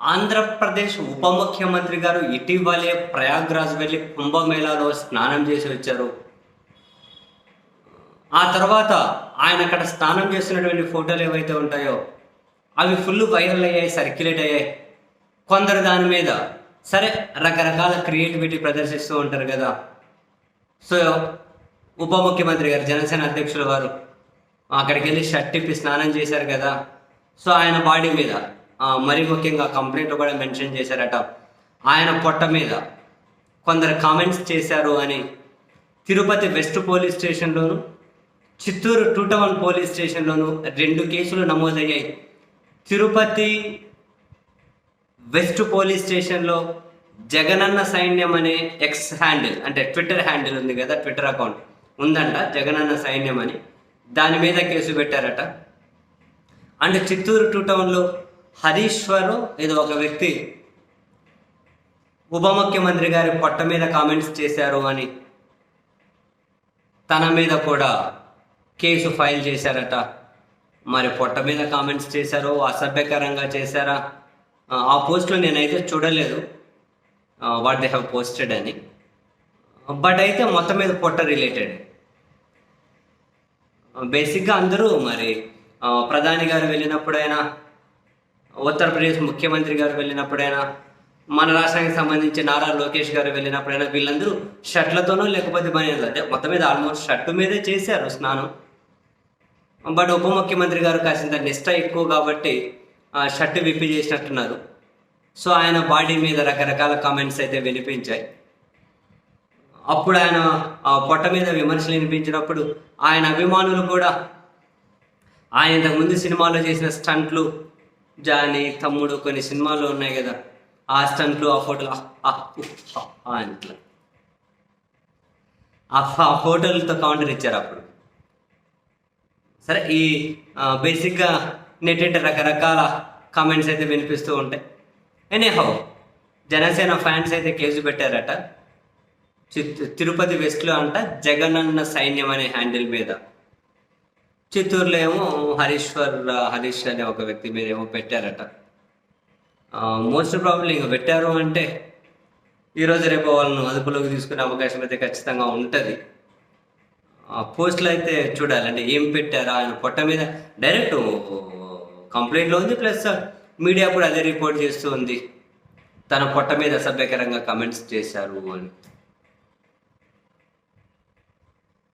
ఆంధ్రప్రదేశ్ ఉప ముఖ్యమంత్రి గారు ఇటీవలే ప్రయాగ్రాజ్ వెళ్ళి కుంభమేళాలో స్నానం చేసి వచ్చారు. ఆ తర్వాత ఆయన అక్కడ స్నానం చేస్తున్నటువంటి ఫోటోలు ఏవైతే ఉంటాయో అవి ఫుల్ వైరల్ అయ్యాయి సర్క్యులేట్ అయ్యాయి. కొందరు దాని మీద సరే రకరకాల క్రియేటివిటీ ప్రదర్శిస్తూ ఉంటారు కదా. సో ఉప ముఖ్యమంత్రి గారు జనసేన అధ్యక్షుల వారు అక్కడికి వెళ్ళి షర్ట్ ఇప్పి స్నానం చేశారు కదా. సో ఆయన బాడీ మీద మరి ముఖ్యంగా కంప్లైంట్ కూడా మెన్షన్ చేశారట. ఆయన పొట్ట మీద కొందరు కామెంట్స్ చేశారు అని తిరుపతి వెస్ట్ పోలీస్ స్టేషన్లోను చిత్తూరు టూ టౌన్ పోలీస్ స్టేషన్లోను రెండు కేసులు నమోదయ్యాయి. తిరుపతి వెస్ట్ పోలీస్ స్టేషన్లో జగనన్న సైన్యం అనే ఎక్స్ హ్యాండిల్ అంటే ట్విట్టర్ హ్యాండిల్ ఉంది కదా ట్విట్టర్ అకౌంట్ ఉందంట జగనన్న సైన్యం అని. దాని మీద కేసు పెట్టారట. అండ్ చిత్తూరు టూ టౌన్లో హరీశ్వర్ ఏదో ఒక వ్యక్తి ఉప ముఖ్యమంత్రి గారి పొట్ట మీద కామెంట్స్ చేశారు అని తన మీద కూడా కేసు ఫైల్ చేశారట. మరి పొట్ట మీద కామెంట్స్ చేశారో అసభ్యకరంగా చేశారా? ఆ, పోస్ట్లో నేనైతే చూడలేదు. వాట్ దే హ్యావ్ పోస్టెడ్ అని. బట్ అయితే మొత్తం మీద పొట్ట రిలేటెడ్. బేసిక్గా అందరూ మరి ప్రధాని గారు వెళ్ళినప్పుడైనా ఉత్తరప్రదేశ్ ముఖ్యమంత్రి గారు వెళ్ళినప్పుడైనా మన రాష్ట్రానికి సంబంధించి నారా లోకేష్ గారు వెళ్ళినప్పుడైనా వీళ్ళందరూ షర్ట్లతోనో లేకపోతే పని అంటే మొత్తం మీద ఆల్మోస్ట్ షర్టు మీదే చేశారు స్నానం. బట్ ఉప ముఖ్యమంత్రి గారు కాసింత నిష్ట ఎక్కువ కాబట్టి ఆ షర్ట్ విప్పి చేసినట్టున్నారు. సో ఆయన బాడీ మీద రకరకాల కామెంట్స్ అయితే వినిపించాయి. అప్పుడు ఆయన పొట్ట మీద విమర్శలు వినిపించినప్పుడు ఆయన అభిమానులు కూడా ఆయన ఇంతకుముందు సినిమాలో చేసిన స్టంట్లు జాని తమ్ముడు కొన్ని సినిమాలు ఉన్నాయి కదా. ఆ స్టంట్లు ఆ ఫోటోలు ఆ, ఆ, అని ఇట్లా. ఆ ఫోటోలతో కౌంటర్ ఇచ్చారు అప్పుడు. సరే ఈ బేసిక్గా నెట్ రకరకాల కామెంట్స్ అయితే వినిపిస్తూ ఉంటాయి. ఎనీ హౌ జనసేన ఫ్యాన్స్ అయితే కేసు పెట్టారట. తిరుపతి వెస్ట్లో అంట జగనన్న సైన్యం అనే హ్యాండిల్ మీద. చిత్తూరులో ఏమో హరీశ్వర్ హరీష్ అనే ఒక వ్యక్తి మీద ఏమో పెట్టారట. మోస్ట్ ప్రాబ్లం ఇంకా పెట్టారు అంటే ఈరోజు రేపు వాళ్ళను అదుపులోకి తీసుకునే అవకాశం అయితే ఖచ్చితంగా ఉంటుంది. పోస్టులు అయితే చూడాలంటే ఏం పెట్టారా ఆయన పొట్ట మీద డైరెక్ట్ కంప్లైంట్లో ఉంది. ప్లస్ మీడియా కూడా అదే రిపోర్ట్ చేస్తూ ఉంది. తన పొట్ట మీద అసభ్యకరంగా కమెంట్స్ చేశారు అని.